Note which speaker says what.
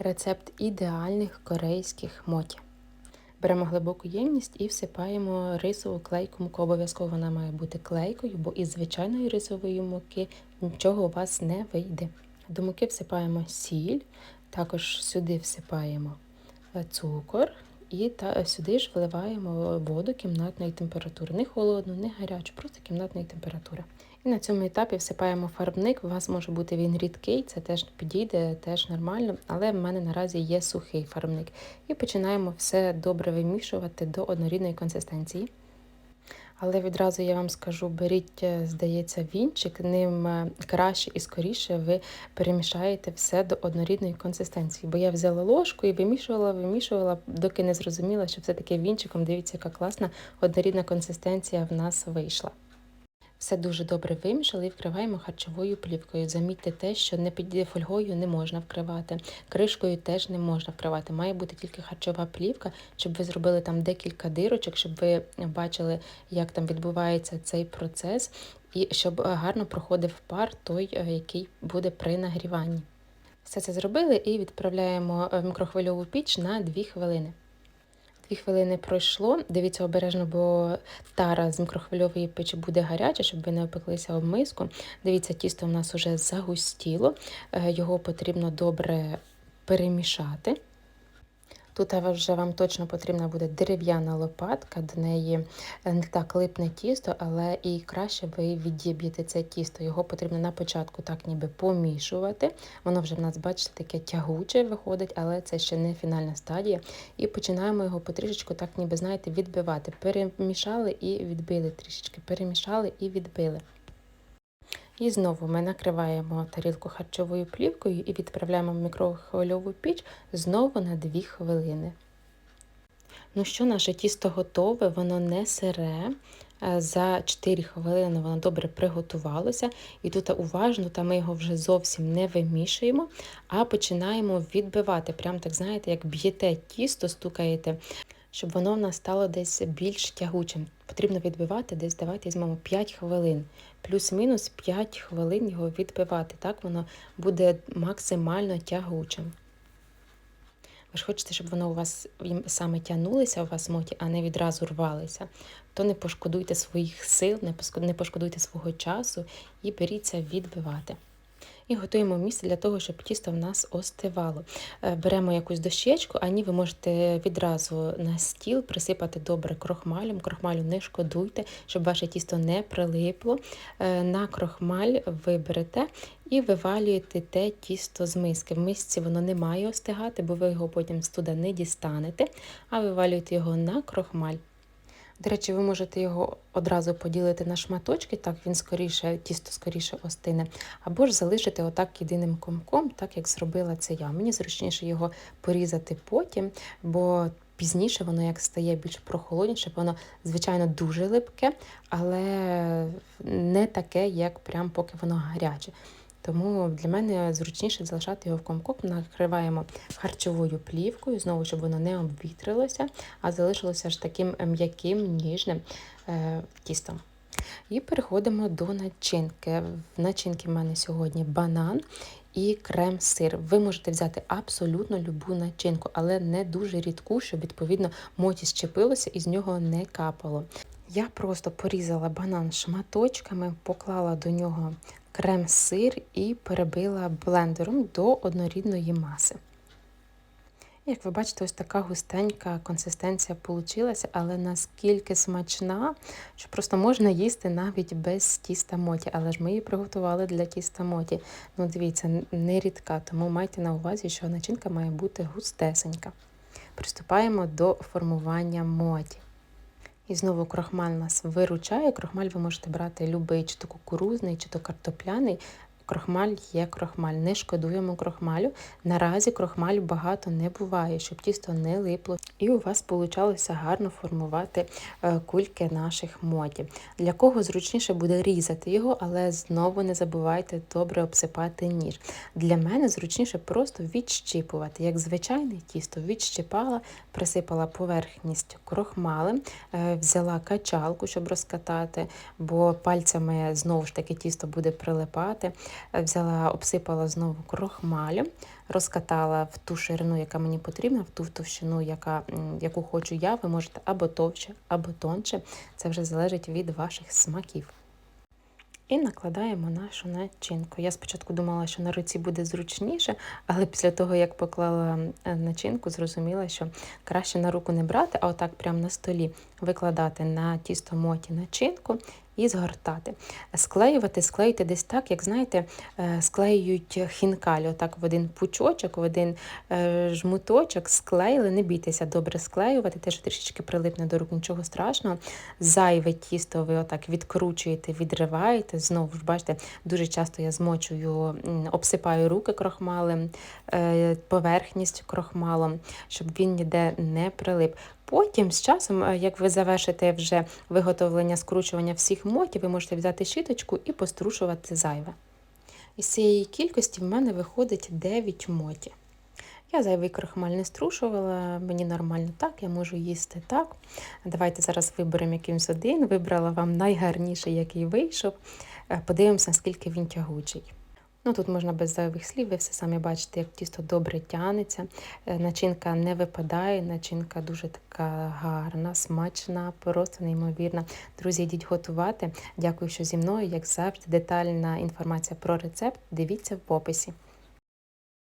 Speaker 1: Рецепт ідеальних корейських моті. Беремо глибоку ємність і всипаємо рисову клейку муку. Обов'язково вона має бути клейкою, бо із звичайної рисової муки нічого у вас не вийде. До муки всипаємо сіль, також сюди всипаємо е, цукор і та, сюди ж вливаємо воду кімнатної температури. Не холодну, не гарячу, просто кімнатної температури. І на цьому етапі всипаємо фарбник. У вас може бути він рідкий, це теж підійде, теж нормально, але в мене наразі є сухий фарбник. І починаємо все добре вимішувати до однорідної консистенції. Але відразу я вам скажу, беріть, здається, вінчик, ним краще і скоріше ви перемішаєте все до однорідної консистенції. Бо я взяла ложку і вимішувала, вимішувала, доки не зрозуміла, що все-таки вінчиком, дивіться, яка класна однорідна консистенція в нас вийшла. Все дуже добре вимішали і вкриваємо харчовою плівкою. Замітьте те, що не під фольгою не можна вкривати, кришкою теж не можна вкривати. Має бути тільки харчова плівка, щоб ви зробили там декілька дирочок, щоб ви бачили, як там відбувається цей процес, і щоб гарно проходив пар той, е, який буде при нагріванні. Все це зробили і відправляємо в мікрохвильову піч на 2 хвилини. Дві хвилини пройшло. Дивіться обережно, бо тара з мікрохвильової печі буде гаряча, щоб ви не опеклися об миску. Дивіться, тісто в нас вже загустіло, е, його потрібно добре перемішати. Тут вже вам точно потрібна буде дерев'яна лопатка, до неї е, не так липне тісто, але і краще ви відіб'єте це тісто. Його потрібно на початку так ніби помішувати. Воно вже в нас, бачите, таке тягуче виходить, але це ще не фінальна стадія. І починаємо його потрішечку, так ніби, знаєте, відбивати. Перемішали і відбили трішечки, перемішали і відбили. І знову ми накриваємо тарілку харчовою плівкою і відправляємо в мікрохвильову піч знову на 2 хвилини. Ну що, наше тісто готове, воно не сире. Е, за 4 хвилини воно добре приготувалося. І тут уважно, та ми його вже зовсім не вимішуємо, а починаємо відбивати. Прям так, знаєте, як б'єте тісто, стукаєте, щоб воно в нас стало десь більш тягучим. Потрібно відбивати десь, давайте візьмемо 5 хвилин плюс-мінус 5 хвилин його відбивати. Так воно буде максимально тягучим. Ви ж хочете, щоб воно у вас саме тягнулося у вас моті, а не відразу рвалися, то не пошкодуйте своїх сил, не пошкодуйте свого часу і беріться відбивати. І готуємо місце для того, щоб тісто в нас остивало. Е, беремо якусь дощечку, а ні, ви можете відразу на стіл присипати добре крохмалем. Крохмалю не шкодуйте, щоб ваше тісто не прилипло. Е, на крохмаль ви берете і вивалюєте те тісто з миски. В мисці воно не має остигати, бо ви його потім з туди не дістанете, а вивалюєте його на крохмаль. До речі, ви можете його одразу поділити на шматочки, так він скоріше, тісто скоріше остине, або ж залишити отак єдиним комком, так як зробила це я. Мені зручніше його порізати потім, бо пізніше воно як стає більш прохолодніше, воно, звичайно, дуже липке, але не таке, як прям поки воно гаряче. Тому для мене зручніше залишати його в комкоп, накриваємо харчовою плівкою, знову, щоб воно не обвітрилося, а залишилося ж таким м'яким, ніжним е, тістом. І переходимо до начинки. В начинки в мене сьогодні банан і крем-сир. Ви можете взяти абсолютно любу начинку, але не дуже рідку, щоб, відповідно, моті щепилося і з нього не капало. Я просто порізала банан шматочками, поклала до нього крем-сир і перебила блендером до однорідної маси. Як ви бачите, ось така густенька консистенція вийшла, але наскільки смачна, що просто можна їсти навіть без тіста моті. Але ж ми її приготували для тіста моті. Ну, дивіться, не рідка, тому майте на увазі, що начинка має бути густесенька. Приступаємо до формування моті. І знову крохмаль нас виручає. Крохмаль ви можете брати любий, чи то кукурузний, чи то картопляний. Крохмаль є крохмаль, не шкодуємо крохмалю. Наразі крохмалю багато не буває, щоб тісто не липло. І у вас вийшло гарно формувати е, кульки наших мотів. Для кого зручніше буде різати його, але знову не забувайте добре обсипати ніж. Для мене зручніше просто відщіпувати. Як звичайне тісто відщипала, присипала поверхність крохмалем, е, взяла качалку, щоб розкатати, бо пальцями знову ж таки тісто буде прилипати взяла, обсипала знову крохмалю, розкатала в ту ширину, яка мені потрібна, в ту товщину, яка, яку хочу я. Ви можете або товще, або тонше. Це вже залежить від ваших смаків. І накладаємо нашу начинку. Я спочатку думала, що на руці буде зручніше, але після того, як поклала е, начинку, зрозуміла, що краще на руку не брати, а отак прямо на столі викладати на тісто моті начинку і згортати. Склеювати, склеїти десь так, як знаєте, е, склеюють хінкалі, отак в один пучочок, в один е, жмуточок, склеїли. Не бійтеся добре склеювати, те, що трішечки прилипне до рук, нічого страшного. Зайве тісто ви отак відкручуєте, відриваєте. Знову ж бачите, дуже часто я змочую, обсипаю руки крохмалем, е, поверхність крохмалом, щоб він ніде не прилип. Потім з часом, е, як ви завершите вже виготовлення скручування всіх мотів, ви можете взяти щіточку і пострушувати зайве. Із цієї кількості в мене виходить 9 мотів. Я зайвий крохмаль не струшувала, мені нормально так, я можу їсти так. Давайте зараз виберемо якимсь один. Вибрала вам найгарніший, який вийшов. Е, Подивимося, наскільки він тягучий. Ну, Тут можна без зайвих слів, ви все самі бачите, як тісто добре тянеться. Е, Начинка не випадає, начинка дуже така гарна, смачна, просто неймовірна. Друзі, йдіть готувати. Дякую, що зі мною, як завжди, детальна інформація про рецепт. Дивіться в описі.